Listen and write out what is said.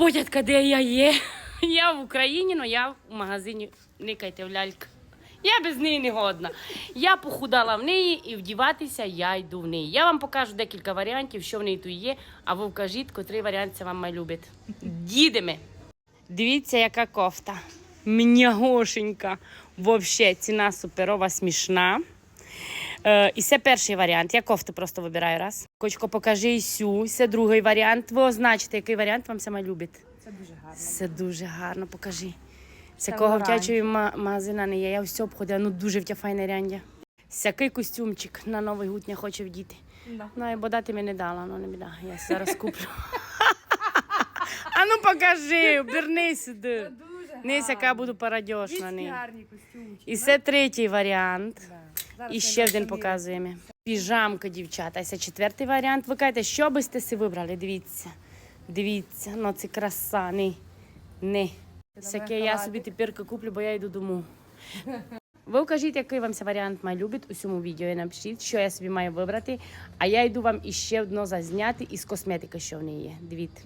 Потятка, де я є? Я в Україні, але я в магазині никайте в лялька. Я без неї не годна. Я похудала в неї і вдіватися я йду в неї. Я вам покажу декілька варіантів, що в неї тут є, а ви вкажіть, котрий варіант це вам має любить. Дідемо. Дивіться, яка кофта. Мнягошенька. Вообще, ціна суперова, смішна. Е, і це перший варіант. Я кофту просто вибираю раз. Кочко, покажи і сю. Це другий варіант. Ви означите, який варіант вам саме любить. Це дуже гарно. Це дуже гарно, покажи. Це кого втячої ма- магазина не є. Я все обходила, ну дуже втя файне ряння. Всякий костюмчик на новий год не хочу вдіти. Да. Ну, і бода ти мені не дала, ну не біда, я зараз куплю. а ну покажи, оберни сюди. Нись, яка буду парадьошна. Віскі не. гарні костюмчики. І це третій варіант. Да. І ще один показуємо. Піжамка, дівчата. Це четвертий варіант. Ви кажете, що би сте си вибрали? Дивіться. Дивіться, ну це краса. Не. Не. Це Всяке я собі тепер куплю, бо я йду дому. Ви вкажіть, який вам цей варіант має любить у цьому відео і напишіть, що я собі маю вибрати. А я йду вам іще одно зазняти із косметики, що в неї є. Дивіться.